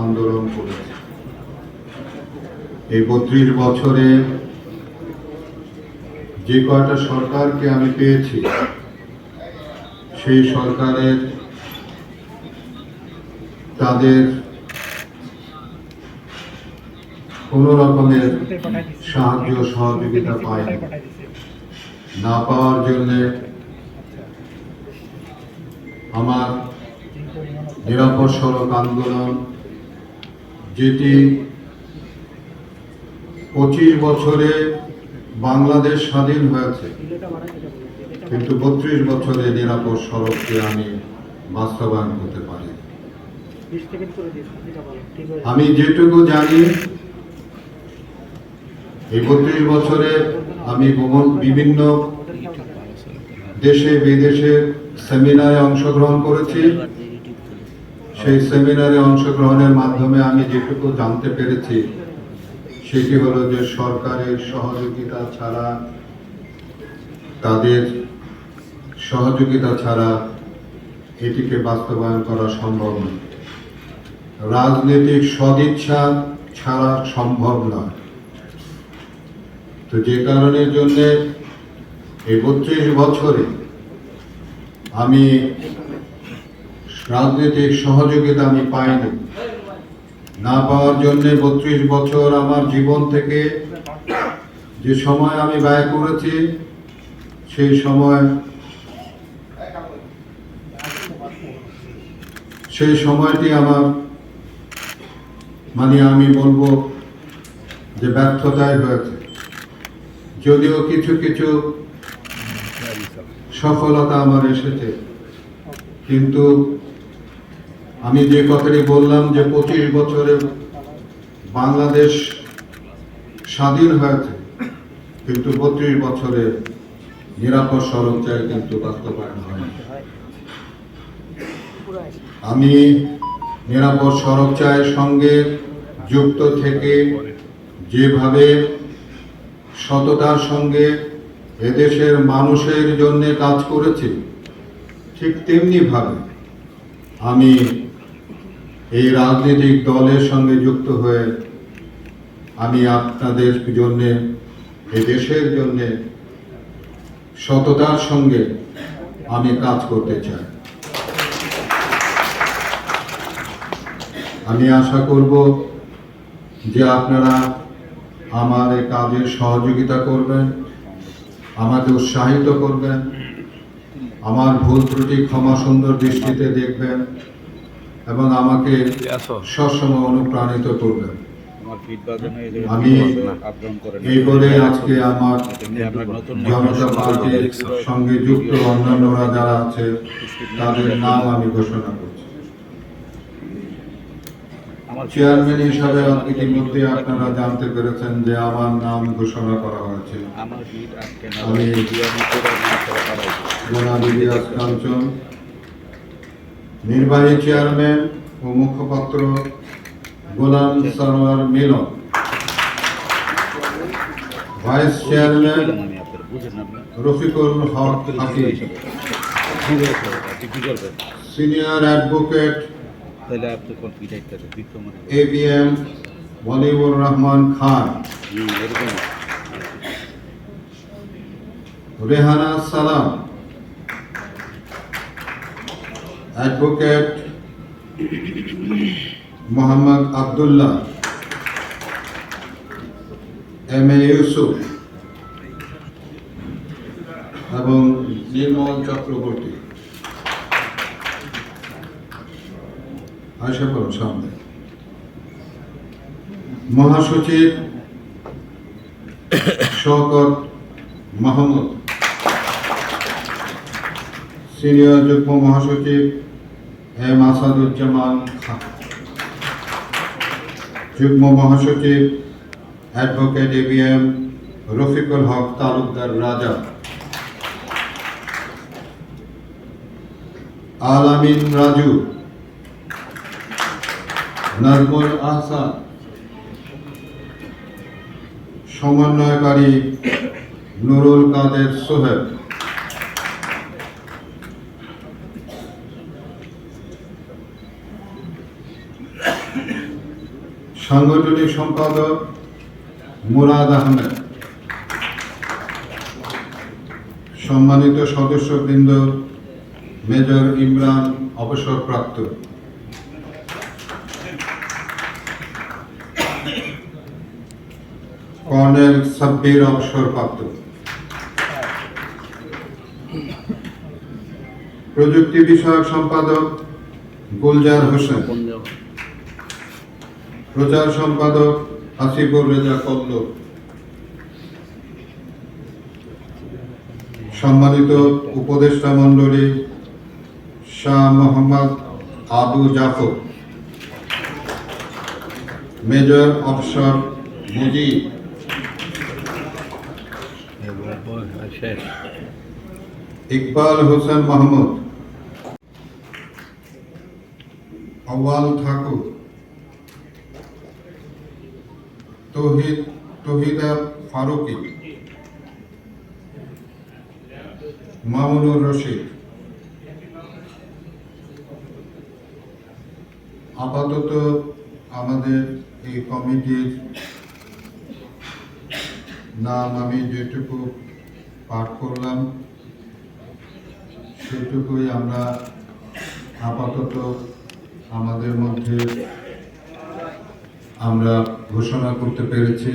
আন্দোলন করেছি। এই বত্রিশ বছরে যে কয়টা সরকারকে আমি পেয়েছি, সেই সরকারের তাদের কোনো রকমের সাহায্য সহযোগিতা পায়নি না পাওয়ার জন্যে আমার নিরাপদ সড়ক আন্দোলন, যেটি পঁচিশ বছরে বাংলাদেশ স্বাধীন হয়েছে, কিন্তু বত্রিশ বছরে নিরাপদ সড়ককে আমি বাস্তবায়ন করতে পারি আমি যেটুকু জানি, এই বত্রিশ বছরে আমি বিভিন্ন দেশে বিদেশে সেমিনারে অংশগ্রহণ করেছি। সেই সেমিনারে অংশগ্রহণের মাধ্যমে আমি যেটুকু জানতে পেরেছি, সেটি হলো যে সরকারের সহযোগিতা ছাড়া, তাদের সহযোগিতা ছাড়া এটিকে বাস্তবায়ন করা সম্ভব নয়। রাজনৈতিক সদিচ্ছা ছাড়া সম্ভব নয়। তো যে কারণের জন্যে এই বত্রিশ বছরে আমি রাজনৈতিক সহযোগিতা আমি পাইনি। না পাওয়ার জন্য বত্রিশ বছর আমার জীবন থেকে যে সময় আমি ব্যয় করেছি, সেই সময় সেই সময়টি আমার মানে আমি বলব যে ব্যর্থতায় হয়েছে। যদিও কিছু কিছু সফলতা আমার এসেছে, কিন্তু আমি যে কথাটি বললাম যে পঁচিশ বছরে বাংলাদেশ স্বাধীন হয়েছে, কিন্তু বত্রিশ বছরে নিরাপদ সড়ক চাই কিন্তু বাস্তবায়ন হয়নি আমি নিরাপদ সড়ক চায়ের সঙ্গে যুক্ত থেকে যেভাবে সততার সঙ্গে এদেশের মানুষের জন্য কাজ করেছি, ঠিক তেমনি ভাবে আমি এই রাজনৈতিক দলের সঙ্গে যুক্ত হয়ে আমি আপনাদের জন্য, এই দেশের জন্য সততার সঙ্গে আমি কাজ করতে চাই। আমি আশা করব যে আপনারা আমার এই কাজের সহযোগিতা করবেন, আমাকে উৎসাহিত করবেন। আমার ভুল ত্রুটি ক্ষমা সুন্দর দৃষ্টিতে দেখবেন এবং আমাকে সবসময় অনুপ্রাণিত করবেন। আমি এই বলে আজকে আমার জনতা পার্টির সঙ্গে যুক্ত অন্যান্যরা যারা আছে তাদের নাম আমি ঘোষণা করছি। চেয়ারম্যান হিসাবে ইতিমধ্যে আপনারা জানতে পেরেছেন যে আমার নাম ঘোষণা করা হয়েছে আমি। জনাব কাঞ্চন নির্বাহী চেয়ারম্যান ও মুখপাত্র Golam Sarwar Milon vice chairman? Rafiqul Haque? Senior advocate তাহলে আপনি কোন দেন, বিক্রম মানে। A B M Waliur Rahman Khan এরকম। Rehana Salam. Advocate Mohammad Abdullah. M A Yusuf এবং নির্মল চক্রবর্তী। আশা করুন সামনে। মহাসচিব শওকত মাহমুদ। সিনিয়র যুগ্ম মহাসচিব এম আসাদুজ্জামান খান। যুগ্ম মহাসচিব advocate A M Rafiqul Haque Talukdar Raja. Alamin Raju. Nazmul Ahsan সমন্বয়কারী নুরুল কাদের সোহেব। সাংগঠনিক সম্পাদক মুরাদ আহমেদ। সম্মানিত সদস্যবৃন্দ, মেজর ইমরান অবসরপ্রাপ্ত। কর্নেল সাব্বির অবসরপ্রাপ্ত প্রযুক্তি বিষয়ক সম্পাদক গুলজার হোসেন। প্রচার সম্পাদক হাসিবুর রেজা কল্ল। সম্মানিত উপদেষ্টা মণ্ডলী Shah Mohammad Abu Zafar. Major officer Mujib. শেষ ইকবাল হোসেন মাহমুদ। আওয়াল ঠাকুর। তহিদ, তহিদা ফারুকি। মামুনুর রশিদ। আপাতত আমাদের এই কমিটির নাম আমি যেটুকু পাঠ করলাম। সেটুকুই আমরা আপাতত আমাদের মধ্যে আমরা ঘোষণা করতে পেরেছি।